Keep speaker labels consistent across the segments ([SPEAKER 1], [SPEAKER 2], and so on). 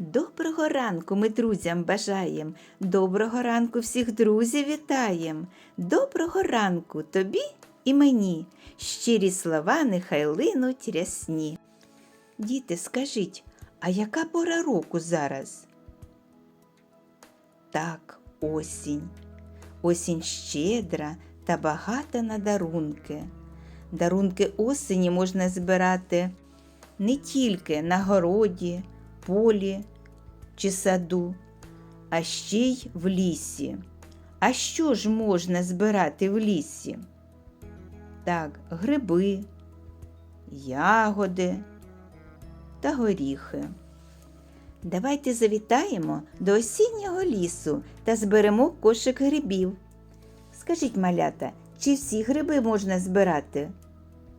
[SPEAKER 1] Доброго ранку ми друзям бажаєм, доброго ранку всіх друзів вітаєм. Доброго ранку тобі і мені. Щирі слова нехай линуть рясні. Діти, скажіть, а яка пора року зараз? Так, осінь. Осінь щедра та багата на дарунки. Дарунки осені можна збирати не тільки на городі, полі чи саду, а ще й в лісі. А що ж можна збирати в лісі? Так, гриби, ягоди та горіхи. Давайте завітаємо до осіннього лісу та зберемо кошик грибів. Скажіть, малята, чи всі гриби можна збирати?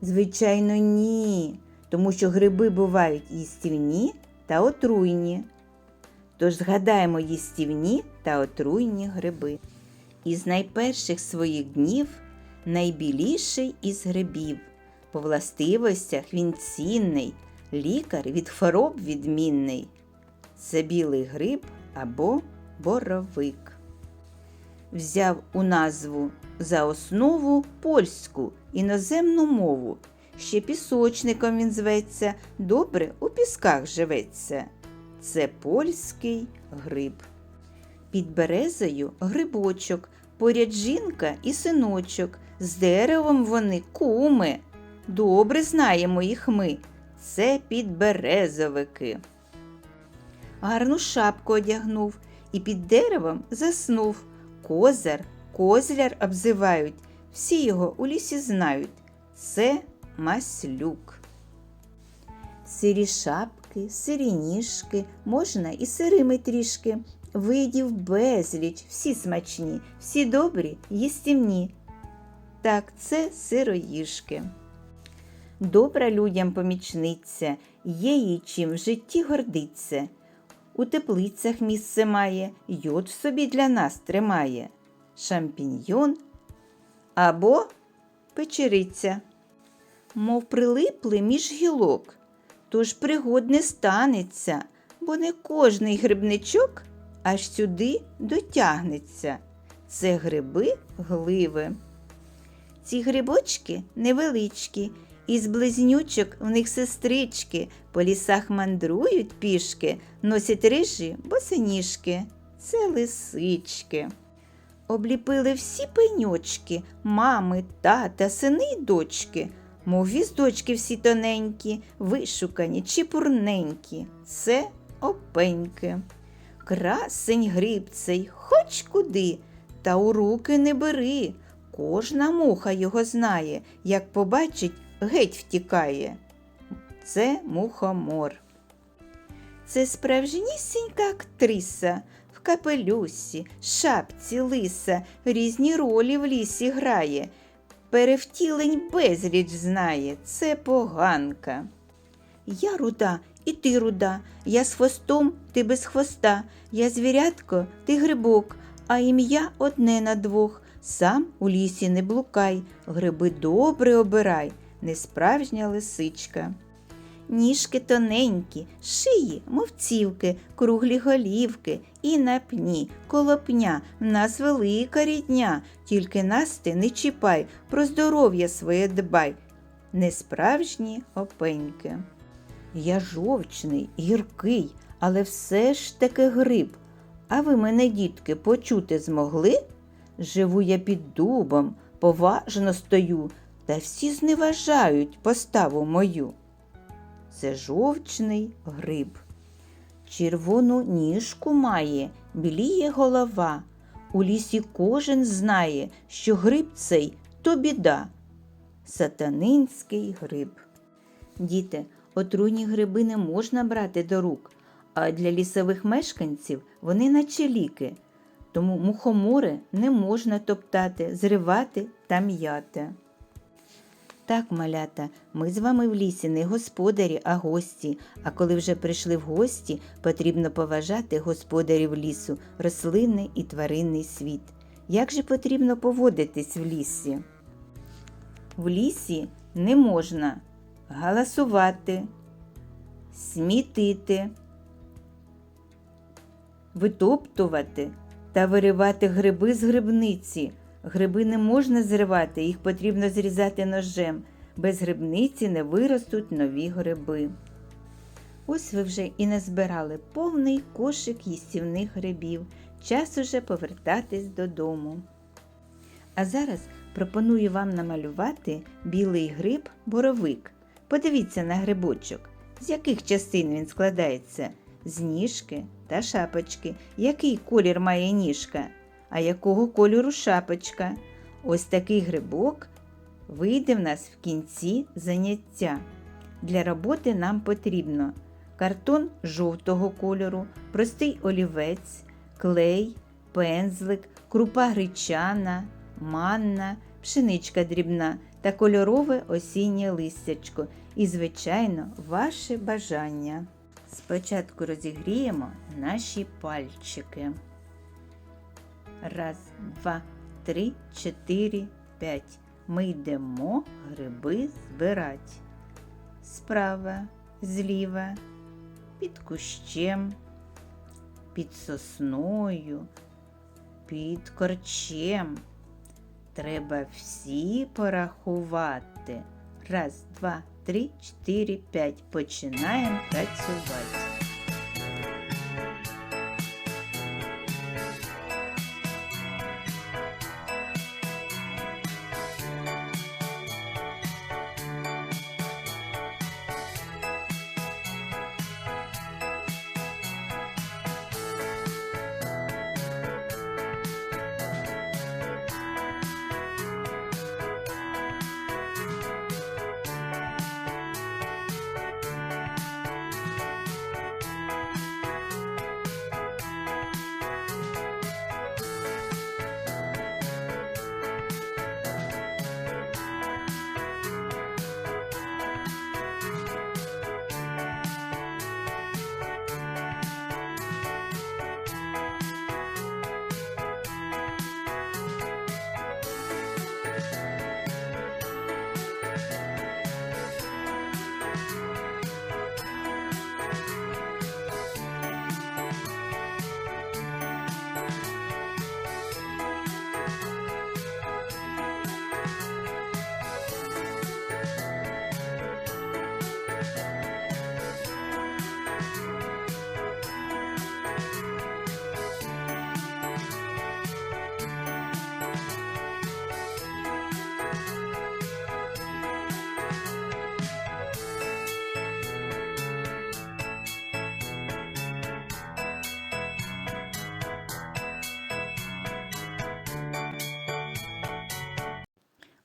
[SPEAKER 1] Звичайно, ні, тому що гриби бувають їстівні та отруйні. Тож згадаємо їстівні та отруйні гриби. Із найперших своїх днів найбіліший із грибів. По властивостях він цінний, лікар від хвороб відмінний. Це білий гриб або боровик. Взяв у назву за основу польську іноземну мову. Ще пісочником він зветься, добре у пісках живеться. Це польський гриб. Під березою грибочок, поряд жінка і синочок. З деревом вони куми. Добре знаємо їх ми. Це підберезовики. Гарну шапку одягнув і під деревом заснув. Козар, козляр обзивають. Всі його у лісі знають. Це маслюк. Сирі шапки, сирі ніжки, можна і сирими трішки. Видів безліч, всі смачні, всі добрі, їстівні. Так, це сироїжки. Добра людям помічниця, є їй чим в житті гордиться. У теплицях місце має, йод собі для нас тримає. Шампіньйон або печериця. Мов прилипли між гілок, тож пригод не станеться, бо не кожний грибничок аж сюди дотягнеться. Це гриби гливи. Ці грибочки невеличкі, із близнючок в них сестрички, по лісах мандрують пішки, носять рижі босоніжки. Це лисички. Обліпили всі пеньочки, мами, тата, сини й дочки, мов віздочки всі тоненькі, вишукані, чіпурненькі. Це опеньки. Красень гриб цей, хоч куди, та у руки не бери. Кожна муха його знає, як побачить, геть втікає. Це мухомор. Це справжнісінька актриса в капелюсі, шапці лиса, різні ролі в лісі грає. Перевтілень безліч знає, це поганка. Я руда, і ти руда, я з хвостом, ти без хвоста, я звірятко, ти грибок, а ім'я одне на двох. Сам у лісі не блукай, гриби добре обирай, несправжня лисичка. Ніжки тоненькі, шиї, мовцівки, круглі голівки і на пні, колопня, в нас велика рідня, тільки нас ти не чіпай, про здоров'я своє дбай. Несправжні опеньки. Я жовчний, гіркий, але все ж таки гриб. А ви мене, дітки, почути змогли? Живу я під дубом, поважно стою, та всі зневажають поставу мою. Це жовчний гриб. Червону ніжку має, біліє голова. У лісі кожен знає, що гриб цей то біда. Сатанинський гриб. Діти, отруйні гриби не можна брати до рук, а для лісових мешканців вони наче ліки. Тому мухомори не можна топтати, зривати та м'яти. Так, малята, ми з вами в лісі не господарі, а гості. А коли вже прийшли в гості, потрібно поважати господарів лісу, рослинний і тваринний світ. Як же потрібно поводитись в лісі? В лісі не можна галасувати, смітити, витоптувати та виривати гриби з грибниці. Гриби не можна зривати, їх потрібно зрізати ножем. Без грибниці не виростуть нові гриби. Ось ви вже і назбирали повний кошик їстівних грибів. Час уже повертатись додому. А зараз пропоную вам намалювати білий гриб боровик. Подивіться на грибочок, з яких частин він складається? З ніжки та шапочки. Який колір має ніжка? А якого кольору шапочка? Ось такий грибок вийде в нас в кінці заняття. Для роботи нам потрібно картон жовтого кольору, простий олівець, клей, пензлик, крупа гречана, манна, пшеничка дрібна та кольорове осіннє листячко. І, звичайно, ваше бажання. Спочатку розігріємо наші пальчики. Раз, два, три, чотири, п'ять. Ми йдемо гриби збирати. Справа, зліва, під кущем, під сосною, під корчем. Треба всі порахувати. Раз, два, три, чотири, п'ять. Починаємо працювати.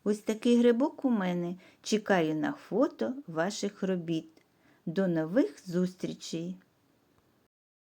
[SPEAKER 1] Ось такий грибок у мене. Чекаю на фото ваших робіт. До нових зустрічей!